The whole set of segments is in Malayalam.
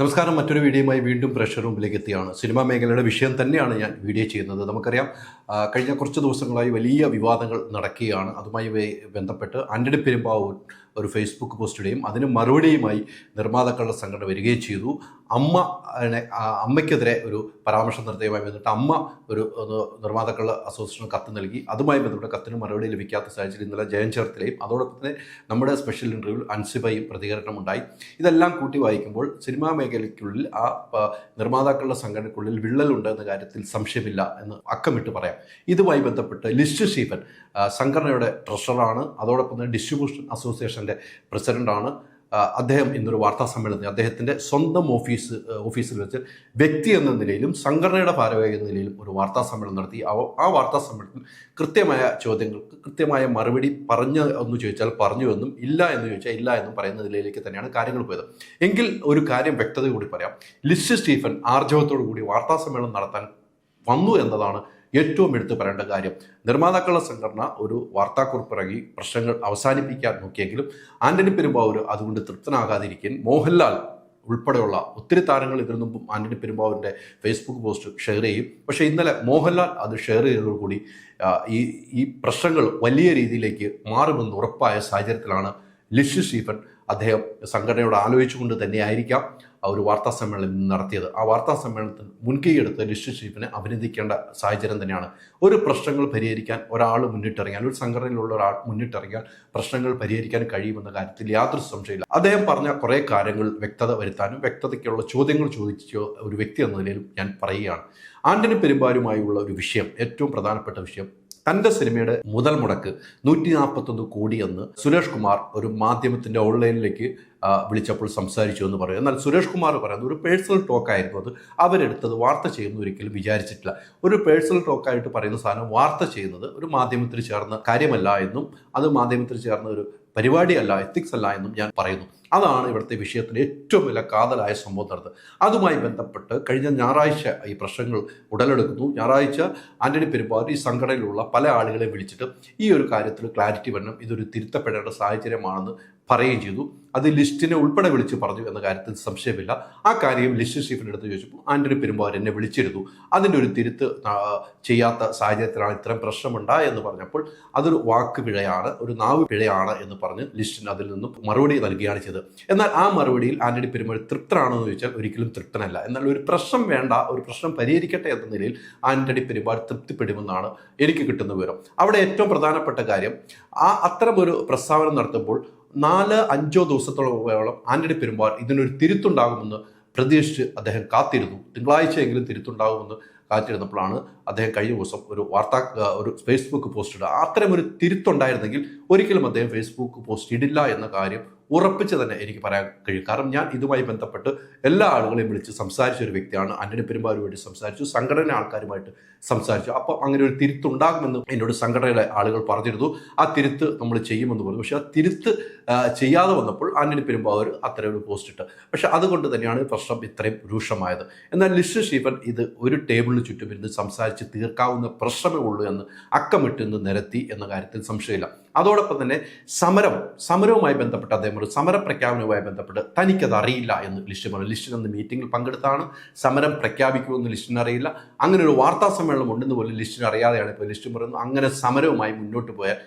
നമസ്കാരം മറ്റൊരു വീഡിയോയുമായി വീണ്ടും പ്രഷർ റൂമിലേക്ക് എത്തിയാണ്. സിനിമാ മേഖലയുടെ വിഷയം തന്നെയാണ് ഞാൻ വീഡിയോ ചെയ്യുന്നത്. നമുക്കറിയാം കഴിഞ്ഞ കുറച്ച് ദിവസങ്ങളായി വലിയ വിവാദങ്ങൾ നടക്കുകയാണ്. അതുമായി ബന്ധപ്പെട്ട് ആന്റണി പെരുമ്പാവൂർ ഒരു ഫേസ്ബുക്ക് പോസ്റ്റിടുകയും അതിന് മറുപടിയുമായി നിർമ്മാതാക്കളുടെ സംഘടന വരികയും ചെയ്തു. അമ്മ അമ്മയ്ക്കെതിരെ ഒരു പരാമർശം നടത്തിയതുമായി ബന്ധപ്പെട്ട് അമ്മ ഒരു നിർമ്മാതാക്കളുടെ അസോസിയേഷൻ കത്ത് നൽകി. അതുമായി ബന്ധപ്പെട്ട കത്തിന് മറുപടി ലഭിക്കാത്ത സാഹചര്യം ഇന്നലെ ജയൻ ചേർത്തലയും അതോടൊപ്പം തന്നെ നമ്മുടെ സ്പെഷ്യൽ ഇന്റർവ്യൂവിൽ പ്രതികരണം ഉണ്ടായി. ഇതെല്ലാം കൂട്ടി വായിക്കുമ്പോൾ സിനിമാ മേഖലയ്ക്കുള്ളിൽ ആ നിർമ്മാതാക്കളുടെ സംഘടനയ്ക്കുള്ളിൽ വിള്ളലുണ്ട് എന്ന കാര്യത്തിൽ സംശയമില്ല എന്ന് അക്കമിട്ട് പറയാം. ഇതുമായി ബന്ധപ്പെട്ട് ലിസ്റ്റ് സ്റ്റീഫൻ സംഘടനയുടെ ട്രഷറാണ് അതോടൊപ്പം തന്നെ ഡിസ്ട്രിബ്യൂഷൻ അസോസിയേഷന്റെ പ്രസിഡന്റാണ് പ്രസിഡന്റാണ് അദ്ദേഹം ഇന്നൊരു വാർത്താ സമ്മേളനത്തിൽ അദ്ദേഹത്തിന്റെ സ്വന്തം ഓഫീസ് ഓഫീസിൽ വെച്ച് വ്യക്തി എന്ന നിലയിലും സംഘടനയുടെ ഭാരവാഹി എന്ന നിലയിലും ഒരു വാർത്താ സമ്മേളനം നടത്തി. ആ- ആ വാർത്താ സമ്മേളനത്തിൽ കൃത്യമായ ചോദ്യങ്ങൾക്ക് കൃത്യമായ മറുപടി പറഞ്ഞ എന്ന് ചോദിച്ചാൽ പറഞ്ഞു എന്നും ഇല്ല എന്ന് ചോദിച്ചാൽ ഇല്ല എന്നും പറയുന്ന നിലയിലേക്ക് തന്നെയാണ് കാര്യങ്ങൾ പോയത്. എങ്കിൽ ഒരു കാര്യം വ്യക്തത കൂടി പറയാം. ലിസ്റ്റ് സ്റ്റീഫൻ ആർജവത്തോടു കൂടി വാർത്താ സമ്മേളനം നടത്താൻ വന്നു എന്നതാണ് ഏറ്റവും എടുത്തു പറയേണ്ട കാര്യം നിർമ്മാതാക്കളുടെ സംഘടന ഒരു വാർത്താക്കുറിപ്പ് ഇറങ്ങി പ്രശ്നങ്ങൾ അവസാനിപ്പിക്കാൻ നോക്കിയെങ്കിലും ആന്റണി പെരുമ്പാവൂർ അതുകൊണ്ട് തൃപ്തനാകാതിരിക്കാൻ മോഹൻലാൽ ഉൾപ്പെടെയുള്ള ഒത്തിരി താരങ്ങൾ ഇതിനു മുമ്പും ആന്റണി പെരുമ്പാവൂരിന്റെ ഫേസ്ബുക്ക് പോസ്റ്റ് ഷെയർ ചെയ്യും. പക്ഷേ ഇന്നലെ മോഹൻലാൽ അത് ഷെയർ ചെയ്തതോടുകൂടി കൂടി ഈ ഈ പ്രശ്നങ്ങൾ വലിയ രീതിയിലേക്ക് മാറുമെന്ന് ഉറപ്പായ സാഹചര്യത്തിലാണ് ലിഷി സ്റ്റീഫൻ അദ്ദേഹം സംഘടനയോട് ആലോചിച്ചുകൊണ്ട് തന്നെയായിരിക്കാം. ആ ഒരു വാർത്താ സമ്മേളനം നടത്തിയത്. ആ വാർത്താ സമ്മേളനത്തിൽ മുൻകൈയെടുത്ത് ലിസ്റ്റ് ചീഫിനെ അഭിനന്ദിക്കേണ്ട സാഹചര്യം തന്നെയാണ്. ഒരു പ്രശ്നങ്ങൾ പരിഹരിക്കാൻ ഒരാൾ മുന്നിട്ടിറങ്ങിയാൽ ഒരു സംഘടനയിലുള്ള ഒരാൾ മുന്നിട്ടിറങ്ങിയാൽ പ്രശ്നങ്ങൾ പരിഹരിക്കാൻ കഴിയുമെന്ന കാര്യത്തിൽ യാതൊരു സംശയമില്ല അദ്ദേഹം പറഞ്ഞ കുറേ കാര്യങ്ങൾ വ്യക്തത വരുത്താനും വ്യക്തതയ്ക്കുള്ള ചോദ്യങ്ങൾ ചോദിച്ച ഒരു വ്യക്തി എന്ന നിലയിലും ഞാൻ പറയുകയാണ്. ആന്റണി പെരുമ്പാരുമായുള്ള ഒരു വിഷയം ഏറ്റവും പ്രധാനപ്പെട്ട വിഷയം തന്റെ സിനിമയുടെ മുതൽ മുടക്ക് നൂറ്റി നാൽപ്പത്തൊന്ന് കോടി എന്ന് സുരേഷ് കുമാർ ഒരു മാധ്യമത്തിന്റെ ഓൺലൈനിലേക്ക് വിളിച്ചപ്പോൾ സംസാരിച്ചു എന്ന് പറയും. എന്നാൽ സുരേഷ് കുമാർ പറയുന്നത് ഒരു പേഴ്സണൽ ടോക്കായിരുന്നു അത്. അവരെടുത്തത് വാർത്ത ചെയ്യുന്ന ഒരിക്കലും വിചാരിച്ചിട്ടില്ല. ഒരു പേഴ്സണൽ ടോക്കായിട്ട് പറയുന്ന സാധനം വാർത്ത ചെയ്യുന്നത് ഒരു മാധ്യമത്തിൽ ചേർന്ന കാര്യമല്ല എന്നും അത് മാധ്യമത്തിൽ ചേർന്ന ഒരു പരിപാടിയല്ല എത്തിക്സ് അല്ല എന്നും ഞാൻ പറയുന്നു. അതാണ് ഇവിടുത്തെ വിഷയത്തിന് ഏറ്റവും വലിയ കാതലായ സംഭവം നടന്നത്. അതുമായി ബന്ധപ്പെട്ട് കഴിഞ്ഞ ഞായറാഴ്ച ഈ പ്രശ്നങ്ങൾ ഉടലെടുക്കുന്നു. ഞായറാഴ്ച ആന്റണി പെരുമ്പാവൂർ ഈ സംഘടനയിലുള്ള പല ആളുകളെ വിളിച്ചിട്ട് ഈ ഒരു കാര്യത്തിൽ ക്ലാരിറ്റി വരണം. ഇതൊരു തിരുത്തപ്പെടേണ്ട സാഹചര്യമാണെന്ന് പറയുകയും ചെയ്തു. അത് ലിസ്റ്റിനെ ഉൾപ്പെടെ വിളിച്ച് പറഞ്ഞു എന്ന കാര്യത്തിൽ സംശയമില്ല. ആ കാര്യം ലിസ്റ്റ് ഷീഫിന്റെ അടുത്ത് ചോദിച്ചപ്പോൾ ആന്റണി പെരുമ്പാവൂർ എന്നെ വിളിച്ചിരുന്നു. അതിന്റെ ഒരു തിരുത്ത് ചെയ്യാത്ത സാഹചര്യത്തിലാണ് ഇത്തരം പ്രശ്നമുണ്ടായെന്ന് പറഞ്ഞപ്പോൾ അതൊരു വാക്ക് പിഴയാണ് ഒരു നാവ് പിഴയാണ് എന്ന് പറഞ്ഞ് ലിസ്റ്റിന് അതിൽ നിന്നും മറുപടി നൽകുകയാണ് ചെയ്തത്. എന്നാൽ ആ മറുപടിയിൽ ആന്റണി പെരുമാൾ തൃപ്തനാണോ എന്ന് ചോദിച്ചാൽ ഒരിക്കലും തൃപ്തനല്ല. എന്നാൽ ഒരു പ്രശ്നം വേണ്ട ഒരു പ്രശ്നം പരിഹരിക്കട്ടെ എന്ന നിലയിൽ ആന്റണി പെരുമാൾ തൃപ്തിപ്പെടുമെന്നാണ് എനിക്ക് കിട്ടുന്ന വിവരം. അവിടെ ഏറ്റവും പ്രധാനപ്പെട്ട കാര്യം ആ അത്തരം ഒരു പ്രസ്താവന നടത്തുമ്പോൾ നാല് അഞ്ചോ ദിവസത്തോളം ആന്റണി പെരുമാൾ ഇതിനൊരു തിരുത്തുണ്ടാകുമെന്ന് പ്രതീക്ഷിച്ച് അദ്ദേഹം കാത്തിരുന്നു. തിങ്കളാഴ്ചയെങ്കിലും തിരുത്തുണ്ടാകുമെന്ന് കാത്തിരുന്നപ്പോഴാണ് അദ്ദേഹം കഴിഞ്ഞ ദിവസം ഒരു വാർത്താ ഒരു ഫേസ്ബുക്ക് പോസ്റ്റ് ഇടുക അത്തരം ഒരു തിരുത്തുണ്ടായിരുന്നെങ്കിൽ ഒരിക്കലും അദ്ദേഹം ഫേസ്ബുക്ക് പോസ്റ്റ് ഇടില്ല എന്ന കാര്യം ഉറപ്പിച്ച് തന്നെ എനിക്ക് പറയാൻ കഴിയും. കാരണം ഞാൻ ഇതുമായി ബന്ധപ്പെട്ട് എല്ലാ ആളുകളെയും വിളിച്ച് സംസാരിച്ച ഒരു വ്യക്തിയാണ്. ആന്റണി പെരുമാരുമായിട്ട് സംസാരിച്ചു. സംഘടന ആൾക്കാരുമായിട്ട് സംസാരിച്ചു. അപ്പോൾ അങ്ങനെ ഒരു തിരുത്തുണ്ടാകുമെന്ന് എന്നോട് സംഘടനയിലെ ആളുകൾ പറഞ്ഞിരുന്നു. ആ തിരുത്ത് നമ്മൾ ചെയ്യുമെന്ന് പറഞ്ഞു. പക്ഷേ ആ തിരുത്ത് ചെയ്യാതെ വന്നപ്പോൾ ആന്റണി പെരുമ്പാവൂർ അത്തരം ഒരു പോസ്റ്റ് ഇട്ട്. പക്ഷെ അതുകൊണ്ട് തന്നെയാണ് പ്രശ്നം ഇത്രയും രൂക്ഷമായത്. എന്നാൽ ലിസ്റ്റ് സ്റ്റീഫൻ ഇത് ഒരു ടേബിളിന് ചുറ്റും ഇരുന്ന് സംസാരിച്ച് തീർക്കാവുന്ന പ്രശ്നമേ ഉള്ളൂ എന്ന് അക്കമിട്ടിന്ന് നിരത്തി എന്ന കാര്യത്തിൽ സംശയമില്ല. അതോടൊപ്പം തന്നെ സമരം സമരവുമായി ബന്ധപ്പെട്ട് അദ്ദേഹം ഒരു സമര പ്രഖ്യാപനവുമായി ബന്ധപ്പെട്ട് തനിക്കത് അറിയില്ല എന്ന് ലിസ്റ്റ് പറഞ്ഞു. ലിസ്റ്റിൻ അന്ന് മീറ്റിംഗിൽ പങ്കെടുത്താണ്. സമരം പ്രഖ്യാപിക്കുമെന്ന് ലിസ്റ്റിന് അറിയില്ല. അങ്ങനെ ഒരു വാർത്താ സമ്മേളനം ഉണ്ടെന്ന് പോലും ലിസ്റ്റിന് അറിയാതെയാണ് ഇപ്പോൾ ലിസ്റ്റ് പറയുന്നത്. അങ്ങനെ സമരവുമായി മുന്നോട്ട് പോയാൽ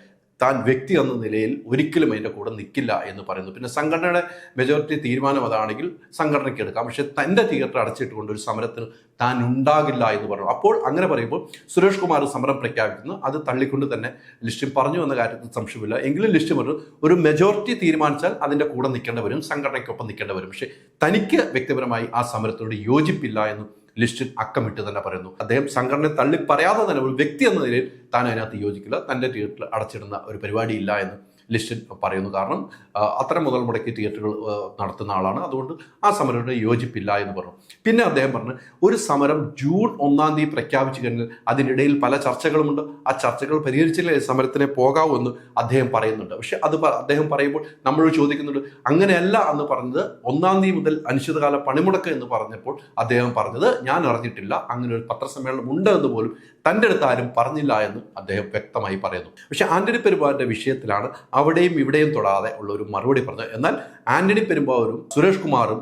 താൻ വ്യക്തി എന്ന നിലയിൽ ഒരിക്കലും അതിന്റെ കൂടെ നിൽക്കില്ല എന്ന് പറയുന്നു. പിന്നെ സംഘടനയുടെ മെജോറിറ്റി തീരുമാനം അതാണെങ്കിൽ സംഘടനയ്ക്ക് എടുക്കാം. പക്ഷേ തന്റെ തിയേറ്റർ അടച്ചിട്ടുകൊണ്ട് ഒരു സമരത്തിന് താൻ ഉണ്ടാകില്ല എന്ന് പറഞ്ഞു. അപ്പോൾ അങ്ങനെ പറയുമ്പോൾ സുരേഷ് കുമാർ സമരം പ്രഖ്യാപിക്കുന്നു. അത് തള്ളിക്കൊണ്ട് തന്നെ ലിസ്റ്റിൽ പറഞ്ഞു എന്ന കാര്യത്തിൽ സംശയമില്ല. എങ്കിലും ലിസ്റ്റ് പറഞ്ഞു ഒരു മെജോറിറ്റി തീരുമാനിച്ചാൽ അതിന്റെ കൂടെ നിൽക്കേണ്ടവരും സംഘടനയ്ക്കൊപ്പം നിൽക്കേണ്ടവരും പക്ഷേ തനിക്ക് വ്യക്തിപരമായി ആ സമരത്തോട് യോജിപ്പില്ല എന്ന് ലിസ്റ്റിൽ അക്കമിട്ട് തന്നെ പറയുന്നു. അദ്ദേഹം സംഘടനയെ തള്ളി പറയാതെ തന്നെ ഒരു വ്യക്തി എന്ന നിലയിൽ താൻ അതിനകത്ത് യോജിക്കില്ല. തന്റെ തിയേറ്ററിൽ അടച്ചിടുന്ന ഒരു പരിപാടിയില്ല എന്ന്. ലിസ്റ്റിൽ പറയുന്നു. കാരണം അത്തരം മുതൽ മുടക്കി തിയേറ്ററുകൾ നടത്തുന്ന ആളാണ്. അതുകൊണ്ട് ആ സമരത്തിന് യോജിപ്പില്ല എന്ന് പറഞ്ഞു. പിന്നെ അദ്ദേഹം പറഞ്ഞു ഒരു സമരം ജൂൺ ഒന്നാം തീയതി പ്രഖ്യാപിച്ചു കഴിഞ്ഞാൽ അതിനിടയിൽ പല ചർച്ചകളുമുണ്ട്. ആ ചർച്ചകൾ പരിഹരിച്ചില്ലേ സമരത്തിനെ പോകാവൂ എന്ന് അദ്ദേഹം പറയുന്നുണ്ട്. പക്ഷെ അത് അദ്ദേഹം പറയുമ്പോൾ നമ്മൾ ചോദിക്കുന്നുണ്ട് അങ്ങനെയല്ല എന്ന് പറഞ്ഞത് ഒന്നാം തീയതി മുതൽ അനിശ്ചിതകാല പണിമുടക്ക് എന്ന് പറഞ്ഞപ്പോൾ അദ്ദേഹം പറഞ്ഞത് ഞാൻ അറിഞ്ഞിട്ടില്ല അങ്ങനെ ഒരു പത്രസമ്മേളനം ഉണ്ട് എന്ന് പോലും തന്റെ അടുത്ത് ആരും പറഞ്ഞില്ല എന്ന് അദ്ദേഹം വ്യക്തമായി പറയുന്നു. പക്ഷേ ആന്റണി പെരുമ്പാവൂരിന്റെ വിഷയത്തിലാണ് അവിടെയും ഇവിടെയും തൊടാതെ ഉള്ള ഒരു മറുപടി പറഞ്ഞത്. എന്നാൽ ആന്റണി പെരുമ്പാവൂരും സുരേഷ് കുമാറും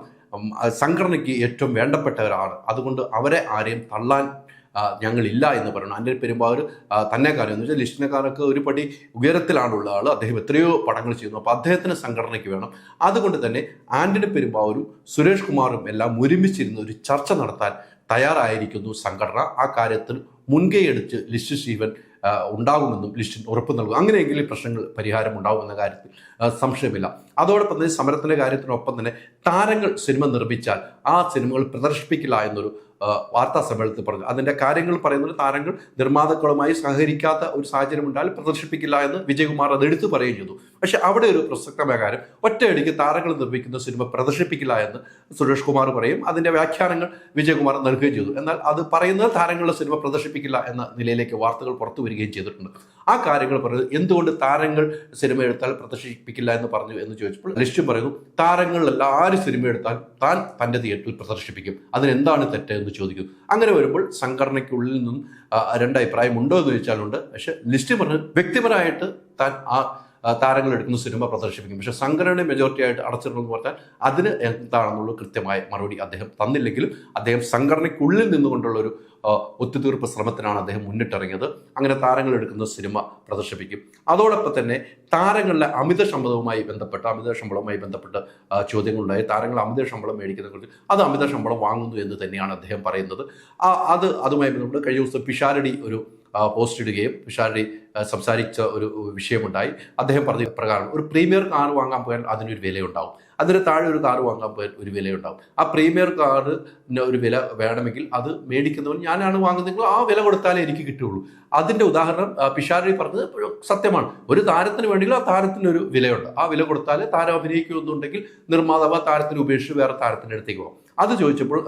സംഘടനയ്ക്ക് ഏറ്റവും വേണ്ടപ്പെട്ടവരാണ് അതുകൊണ്ട് അവരെ ആരെയും തള്ളാൻ ഞങ്ങളില്ല എന്ന് പറയുന്നു. ആന്റണി പെരുമ്പാവൂർ തന്നെ കാര്യം എന്ന് വെച്ചാൽ ലിസ്റ്റിനെക്കാരൊക്കെ ഒരു പടി ഉയരത്തിലാണുള്ള ആൾ അദ്ദേഹം എത്രയോ പടങ്ങൾ ചെയ്യുന്നു. അപ്പോൾ അദ്ദേഹത്തിന് സംഘടനയ്ക്ക് വേണം. അതുകൊണ്ട് തന്നെ ആന്റണി പെരുമ്പാവൂരും സുരേഷ് കുമാറും എല്ലാം ഒരുമിച്ചിരുന്ന് ഒരു ചർച്ച നടത്താൻ തയ്യാറായിരിക്കുന്നു സംഘടന. ആ കാര്യത്തിൽ മുൻകൈ എടുത്ത് ലിസ്റ്റ് സ്റ്റീവൻ ഉണ്ടാകുമെന്നും ലിസ്റ്റിന് ഉറപ്പ് നൽകും. അങ്ങനെയെങ്കിലും പ്രശ്നങ്ങൾ പരിഹാരം ഉണ്ടാകുമെന്ന കാര്യത്തിൽ സംശയമില്ല. അതോടൊപ്പം തന്നെ സമരത്തിന്റെ കാര്യത്തിനൊപ്പം തന്നെ താരങ്ങൾ സിനിമ നിർമ്മിച്ചാൽ ആ സിനിമകൾ പ്രദർശിപ്പിക്കില്ല എന്നൊരു വാർത്താ സമ്മേളനത്തിൽ പറഞ്ഞു. അതിന്റെ കാര്യങ്ങൾ പറയുന്നത് താരങ്ങൾ നിർമ്മാതാക്കളുമായി സഹകരിക്കാത്ത ഒരു സാഹചര്യം ഉണ്ടായാൽ പ്രദർശിപ്പിക്കില്ല എന്ന് വിജയകുമാർ അത് എടുത്തു പറയുകയും ചെയ്തു. പക്ഷെ അവിടെ ഒരു പ്രസക്തമായ കാര്യം ഒറ്റയടിക്ക് താരങ്ങൾ നിർമ്മിക്കുന്ന സിനിമ പ്രദർശിപ്പിക്കില്ല എന്ന് സുരേഷ് കുമാർ പറയും. അതിന്റെ വ്യാഖ്യാനങ്ങൾ വിജയകുമാർ നൽകുകയും ചെയ്തു. എന്നാൽ അത് പറയുന്നത് താരങ്ങളുടെ സിനിമ പ്രദർശിപ്പിക്കില്ല എന്ന നിലയിലേക്ക് വാർത്തകൾ പുറത്തു വരികയും ചെയ്തിട്ടുണ്ട്. ആ കാര്യങ്ങൾ പറയുന്നത് എന്തുകൊണ്ട് താരങ്ങൾ സിനിമ എടുത്താൽ പ്രദർശിപ്പിക്കില്ല എന്ന് പറഞ്ഞു എന്ന് ചോദിച്ചപ്പോൾ ലക്ഷ്യം പറയുന്നു താരങ്ങളിലല്ല ആര് സിനിമ എടുത്താൽ താൻ തന്റെ തിയേറ്ററിൽ പ്രദർശിപ്പിക്കും. അതിനെന്താണ് തെറ്റ് എന്ന് ചോദിക്കും അങ്ങനെ വരുമ്പോൾ സംഘടനയ്ക്കുള്ളിൽ നിന്നും രണ്ടഭിപ്രായം ഉണ്ടോ എന്ന് ചോദിച്ചാലുണ്ട്. പക്ഷെ ലിസ്റ്റ് പറഞ്ഞ് വ്യക്തിപരമായിട്ട് താൻ ആ, താരങ്ങൾ എടുക്കുന്ന സിനിമ പ്രദർശിപ്പിക്കും. പക്ഷേ സംഘടന മെജോറിറ്റി ആയിട്ട് അടച്ചിടണമെന്ന് പറഞ്ഞാൽ അതിന് എന്താണെന്നുള്ള കൃത്യമായ മറുപടി അദ്ദേഹം തന്നില്ലെങ്കിലും അദ്ദേഹം സംഘടനയ്ക്കുള്ളിൽ നിന്നുകൊണ്ടുള്ള ഒരു ഒത്തുതീർപ്പ് ശ്രമത്തിനാണ് അദ്ദേഹം മുന്നിട്ടിറങ്ങിയത്. അങ്ങനെ താരങ്ങൾ എടുക്കുന്ന സിനിമ പ്രദർശിപ്പിക്കും. അതോടൊപ്പം തന്നെ താരങ്ങളുടെ അമിത ശമ്പളവുമായി ബന്ധപ്പെട്ട് അമിത ശമ്പളവുമായി ബന്ധപ്പെട്ട് ചോദ്യങ്ങളുണ്ടായി. താരങ്ങൾ അമിത ശമ്പളം മേടിക്കുന്നതിനെ കുറിച്ച് അത് അമിത ശമ്പളം വാങ്ങുന്നു എന്ന് തന്നെയാണ് അദ്ദേഹം പറയുന്നത്. അത് അതുമായി ബന്ധപ്പെട്ട് കഴിഞ്ഞ ദിവസം പിഷാരടി ഒരു പോസ്റ്റ് ഇടുകയും ആ, സംസാരിച്ച ഒരു വിഷയമുണ്ടായി. അദ്ദേഹം പറഞ്ഞ പ്രകാരം ഒരു പ്രീമിയർ കാർ വാങ്ങാൻ പോയാൽ അതിനൊരു വിലയുണ്ടാവും. അതിന് താഴെ ഒരു കാർ വാങ്ങാൻ പോയാൽ ഒരു വിലയുണ്ടാവും. ആ പ്രീമിയർ കാറിന് ഒരു വില വേണമെങ്കിൽ അത് മേടിക്കുന്നവൻ ഞാനാണ് വാങ്ങുന്നതെങ്കിൽ ആ വില കൊടുത്താലേ എനിക്ക് കിട്ടുകയുള്ളൂ. അതിന്റെ ഉദാഹരണം പിഷാരി പറഞ്ഞത് സത്യമാണ്. ഒരു താരത്തിന് വേണമെങ്കിൽ ആ താരത്തിന് ഒരു വിലയുണ്ട്. ആ വില കൊടുത്താൽ താരം അഭിനയിക്കുന്നുണ്ടെങ്കിൽ നിർമ്മാതാവ് താരത്തിന് ഉപേക്ഷിച്ച് വേറെ താരത്തിന്റെ അടുത്തേക്ക് പോകും. അത് ചോദിച്ചപ്പോൾ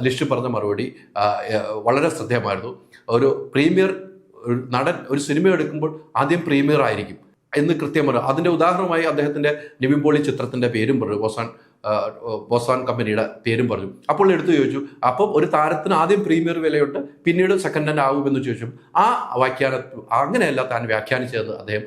ലിസ്റ്റ് പറഞ്ഞ മറുപടി വളരെ ശ്രദ്ധേയമായിരുന്നു. ഒരു പ്രീമിയർ നടൻ ഒരു സിനിമ എടുക്കുമ്പോൾ ആദ്യം പ്രീമിയർ ആയിരിക്കും എന്ന് കൃത്യമാണ് അതിന്റെ ഉദാഹരണമായി അദ്ദേഹത്തിന്റെ നിവിൻ ചിത്രത്തിന്റെ പേരും പറഞ്ഞു. ബോസാൻ ആ, ബോസാൻ കമ്പനിയുടെ പേരും പറഞ്ഞു. അപ്പോൾ എടുത്തു ചോദിച്ചു അപ്പം ഒരു താരത്തിന് ആദ്യം പ്രീമിയർ വിലയുണ്ട് പിന്നീട് സെക്കൻഡ് ഹാൻഡ് ആകുമെന്ന് ചോദിച്ചു. ആ വ്യാഖ്യാന അങ്ങനെയല്ല താൻ വ്യാഖ്യാനിച്ചത് അദ്ദേഹം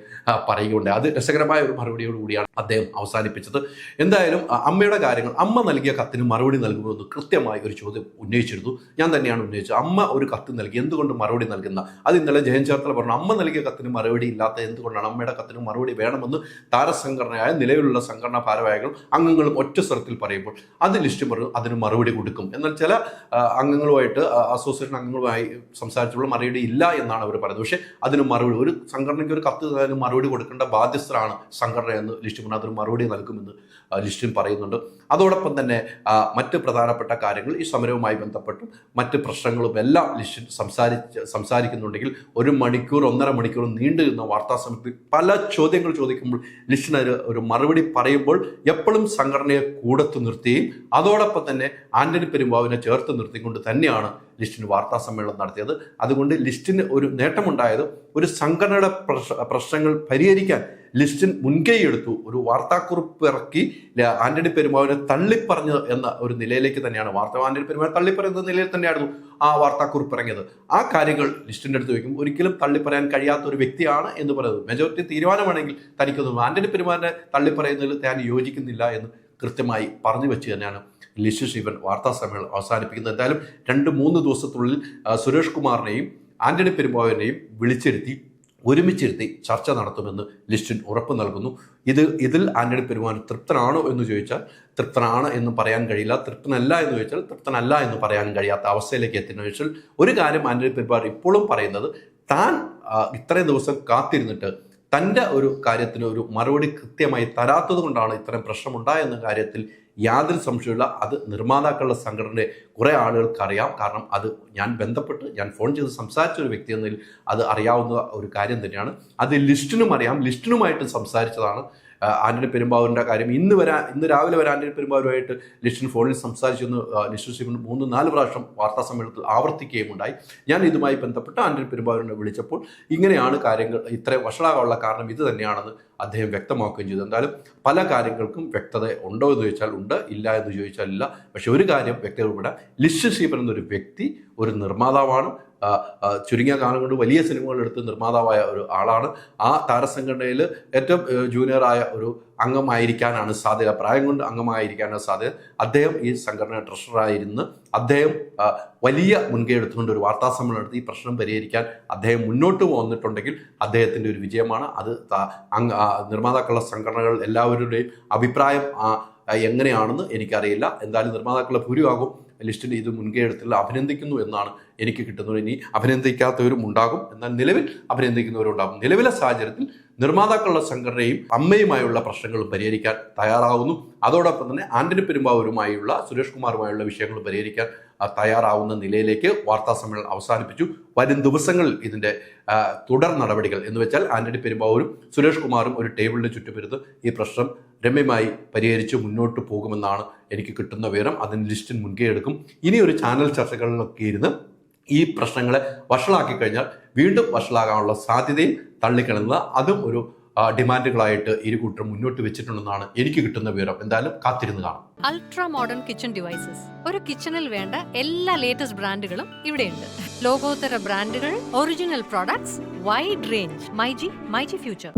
പറയുകയുണ്ട് അത് രസകരമായ ഒരു മറുപടിയോട് കൂടിയാണ് അദ്ദേഹം അവസാനിപ്പിച്ചത്. എന്തായാലും അമ്മയുടെ കാര്യങ്ങൾ അമ്മ നൽകിയ കത്തിന് മറുപടി നൽകുമെന്ന് കൃത്യമായി ഒരു ചോദ്യം ഉന്നയിച്ചിരുന്നു. ഞാൻ തന്നെയാണ് ഉന്നയിച്ചത്. അമ്മ ഒരു കത്ത് നൽകി എന്തുകൊണ്ട് മറുപടി നൽകുന്ന? അത് ഇന്നലെ ജയൻ ചേർത്തല പറഞ്ഞു അമ്മ നൽകിയ കത്തിന് മറുപടി ഇല്ലാത്ത എന്തുകൊണ്ടാണ് അമ്മയുടെ കത്തിന് മറുപടി വേണമെന്ന് താരസംഘടനയായ നിലവിലുള്ള സംഘടനാ ഭാരവാഹികളും അംഗങ്ങളും ഒറ്റ സ്വരത്തിൽ പറയുമ്പോൾ അത് ലിസ്റ്റ് പറഞ്ഞു അതിന് മറുപടി കൊടുക്കും. എന്നാൽ ചില അംഗങ്ങളുമായിട്ട് അസോസിയേഷൻ അംഗങ്ങളുമായി സംസാരിച്ചപ്പോൾ മറുപടി ഇല്ല എന്നാണ് അവർ പറയുന്നത്. പക്ഷേ അതിന് മറുപടി ഒരു സംഘടനയ്ക്ക് ഒരു കത്ത് അതിന് മറുപടി കൊടുക്കേണ്ട ബാധ്യസ്ഥരാണ് സംഘടന എന്ന് ലിസ്റ്റ് പറഞ്ഞു അതിന് മറുപടി നൽകുമെന്ന് ആ, ലിസ്റ്റിൽ പറയുന്നുണ്ട്. അതോടൊപ്പം തന്നെ മറ്റ് പ്രധാനപ്പെട്ട കാര്യങ്ങൾ ഈ സമരവുമായി ബന്ധപ്പെട്ടും മറ്റ് പ്രശ്നങ്ങളും എല്ലാം ലിസ്റ്റിൽ സംസാരിച്ച് സംസാരിക്കുന്നുണ്ടെങ്കിൽ ഒരു മണിക്കൂർ ഒന്നര മണിക്കൂർ നീണ്ടു നിന്ന വാർത്താ സമിതി പല ചോദ്യങ്ങൾ ചോദിക്കുമ്പോൾ ലിസ്റ്റിന് ഒരു മറുപടി പറയുമ്പോൾ എപ്പോഴും സംഘടനയെ കൂടത്തു നിർത്തിയും അതോടൊപ്പം തന്നെ ആന്റണി പെരുമ്പാവിനെ ചേർത്ത് നിർത്തിക്കൊണ്ട് തന്നെയാണ് ലിസ്റ്റിന് വാർത്താ സമ്മേളനം നടത്തിയത്. അതുകൊണ്ട് ലിസ്റ്റിന് ഒരു നേട്ടമുണ്ടായത് ഒരു സംഘടനയുടെ പ്രശ്നങ്ങൾ പരിഹരിക്കാൻ ലിസ്റ്റിൻ മുൻകൈ എടുത്തു. ഒരു വാർത്താക്കുറിപ്പ് ഇറക്കി ആന്റണി പെരുമാവിനെ തള്ളിപ്പറഞ്ഞത് എന്ന ഒരു നിലയിലേക്ക് തന്നെയാണ് വാർത്ത. ആന്റണി പെരുമാവിനെ തള്ളിപ്പറയുന്ന നിലയിൽ തന്നെയായിരുന്നു ആ വാർത്താക്കുറിപ്പ് ഇറങ്ങിയത്. ആ കാര്യങ്ങൾ ലിസ്റ്റിന്റെ അടുത്ത് വയ്ക്കും. ഒരിക്കലും തള്ളിപ്പറയാൻ കഴിയാത്ത ഒരു വ്യക്തിയാണ് എന്ന് പറയുന്നത്. മെജോറിറ്റി തീരുമാനമാണെങ്കിൽ തനിക്കൊന്നും ആന്റണി പെരുമാവിനെ തള്ളിപ്പറയുന്നതിൽ താൻ യോജിക്കുന്നില്ല എന്ന് കൃത്യമായി പറഞ്ഞു വെച്ച് തന്നെയാണ് ലിശു ശിവൻ വാർത്താ സമ്മേളനം അവസാനിപ്പിക്കുന്നത്. എന്തായാലും രണ്ട് മൂന്ന് ദിവസത്തിനുള്ളിൽ സുരേഷ് കുമാറിനെയും ആന്റണി പെരുമ്പാവിനെയും വിളിച്ചിരുത്തി ഒരുമിച്ചിരുത്തി ചർച്ച നടത്തുമെന്ന് ലിസ്റ്റിൻ ഉറപ്പ് നൽകുന്നു. ഇത് ഇതിൽ ആന്റണി പെരുമാൻ തൃപ്തനാണോ എന്ന് ചോദിച്ചാൽ തൃപ്തനാണ് എന്ന് പറയാൻ കഴിയില്ല. തൃപ്തനല്ല എന്ന് ചോദിച്ചാൽ തൃപ്തനല്ല എന്ന് പറയാൻ കഴിയാത്ത അവസ്ഥയിലേക്ക് എത്തുന്ന ചോദിച്ചാൽ ഒരു കാര്യം ആന്റണി പെരുമാർ ഇപ്പോഴും പറയുന്നത് താൻ ഇത്രയും ദിവസം കാത്തിരുന്നിട്ട് തന്റെ ഒരു കാര്യത്തിന് ഒരു മറുപടി കൃത്യമായി തരാത്തത് കൊണ്ടാണ് ഇത്രയും പ്രശ്നമുണ്ടായെന്ന കാര്യത്തിൽ യാതൊരു സംശയമില്ല അത് നിർമ്മാതാക്കളുടെ സംഘടനയുടെ കുറേ ആളുകൾക്ക് അറിയാം. കാരണം അത് ഞാൻ ബന്ധപ്പെട്ട് ഞാൻ ഫോൺ ചെയ്ത് സംസാരിച്ച ഒരു വ്യക്തി എന്നതിൽ അത് അറിയാവുന്ന ഒരു കാര്യം തന്നെയാണ്. അത് ലിസ്റ്റിനും അറിയാം. ലിസ്റ്റിനുമായിട്ട് സംസാരിച്ചതാണ്. ആന്റണി പെരുമ്പാവൂരിന്റെ കാര്യം. ഇന്ന് വരാൻ ഇന്ന് രാവിലെ വരെ ആന്റണി പെരുമ്പാവൂരുമായിട്ട് ലിസ്റ്റിൻ ഫോണിൽ സംസാരിച്ചെന്ന് ആ, ലിസ്റ്റു ശിവൻ മൂന്ന് നാല് പ്രാവശ്യം വാർത്താ സമ്മേളനത്തിൽ ആവർത്തിക്കുകയും ഉണ്ടായി. ഞാൻ ഇതുമായി ബന്ധപ്പെട്ട് ആന്റണി പെരുമ്പാവൂരിനെ വിളിച്ചപ്പോൾ ഇങ്ങനെയാണ് കാര്യങ്ങൾ ഇത്രയും വഷളാകാനുള്ള കാരണം ഇത് തന്നെയാണെന്ന് അദ്ദേഹം വ്യക്തമാക്കുകയും ചെയ്തു. എന്തായാലും പല കാര്യങ്ങൾക്കും വ്യക്തത ഉണ്ടോ എന്ന് ചോദിച്ചാൽ ഉണ്ട് ഇല്ല എന്ന് ചോദിച്ചാൽ ഇല്ല. പക്ഷെ ഒരു കാര്യം വ്യക്തതപ്പെടാൻ ലിസ്റ്റ് ശിവൻ എന്നൊരു വ്യക്തി ഒരു നിർമ്മാതാവാണ്. ചുരുങ്ങിയ കാലം കൊണ്ട് വലിയ സിനിമകൾ എടുത്ത് നിർമ്മാതാവായ ഒരു ആളാണ്. ആ താരസംഘടനയിൽ ഏറ്റവും ജൂനിയറായ ഒരു അംഗമായിരിക്കാനാണ് സാധ്യത. പ്രായം കൊണ്ട് അംഗമായിരിക്കാനാണ് സാധ്യത. അദ്ദേഹം ഈ സംഘടന ട്രഷറായിരുന്ന് അദ്ദേഹം വലിയ മുൻകൈ എടുത്തുകൊണ്ട് ഒരു വാർത്താ സമ്മേളനം നടത്തി ഈ പ്രശ്നം പരിഹരിക്കാൻ അദ്ദേഹം മുന്നോട്ട് വന്നിട്ടുണ്ടെങ്കിൽ അദ്ദേഹത്തിന്റെ ഒരു വിജയമാണ്. അത് നിർമ്മാതാക്കളുടെ സംഘടനകൾ എല്ലാവരുടെയും അഭിപ്രായം എങ്ങനെയാണെന്ന് എനിക്കറിയില്ല. എന്തായാലും നിർമ്മാതാക്കളുടെ ഭൂരിഭാഗം ലിസ്റ്റിൽ ഇത് മുൻകൈ എടുത്തിൽ അഭിനന്ദിക്കുന്നു എന്നാണ് എനിക്ക് കിട്ടുന്നവർ ഇനി അഭിനന്ദിക്കാത്തവരും ഉണ്ടാകും. എന്നാൽ നിലവിൽ അഭിനന്ദിക്കുന്നവരുണ്ടാകും. നിലവിലെ സാഹചര്യത്തിൽ നിർമ്മാതാക്കളുടെ സംഘടനയും അമ്മയുമായുള്ള പ്രശ്നങ്ങളും പരിഹരിക്കാൻ തയ്യാറാവുന്നു. അതോടൊപ്പം തന്നെ ആന്റണി പെരുമ്പാവൂരുമായുള്ള സുരേഷ് കുമാറുമായുള്ള വിഷയങ്ങൾ പരിഹരിക്കാൻ തയ്യാറാവുന്ന നിലയിലേക്ക് വാർത്താ സമ്മേളനം അവസാനിപ്പിച്ചു. വരും ദിവസങ്ങളിൽ ഇതിന്റെ ആ, തുടർ നടപടികൾ എന്ന് വെച്ചാൽ ആന്റണി പെരുമ്പാവൂരും സുരേഷ് കുമാറും ഒരു ടേബിളിന് ചുറ്റുമിരുന്ന് ഈ പ്രശ്നം രമ്യമായി പരിഹരിച്ച് മുന്നോട്ട് പോകുമെന്നാണ് എനിക്ക് കിട്ടുന്ന വിവരം. അതിന് ലിസ്റ്റിൽ മുൻകൈ എടുക്കും. ഇനി ഒരു ചാനൽ ചർച്ചകളിലൊക്കെ ഇരുന്ന് ഈ പ്രശ്നങ്ങളെ വഷളാക്കി കഴിഞ്ഞാൽ വീണ്ടും വഷളാകാനുള്ള സാധ്യതയും തള്ളിക്കളയുന്നത് അതും ഒരു ഡിമാൻഡുകളായിട്ട് ഇരു കൂട്ടരും മുന്നോട്ട് വെച്ചിട്ടുണ്ടെന്നാണ് എനിക്ക് കിട്ടുന്ന വിവരം. എന്തായാലും കാത്തിരുന്ന് കാണാം. Ultra modern kitchen devices. ഒരു കിച്ചണിൽ വേണ്ട എല്ലാ ലേറ്റസ്റ്റ് ബ്രാൻഡുകളും ഇവിടെയുണ്ട്. ലോകോത്തര ബ്രാൻഡുകൾ original products wide range. MyG myG future.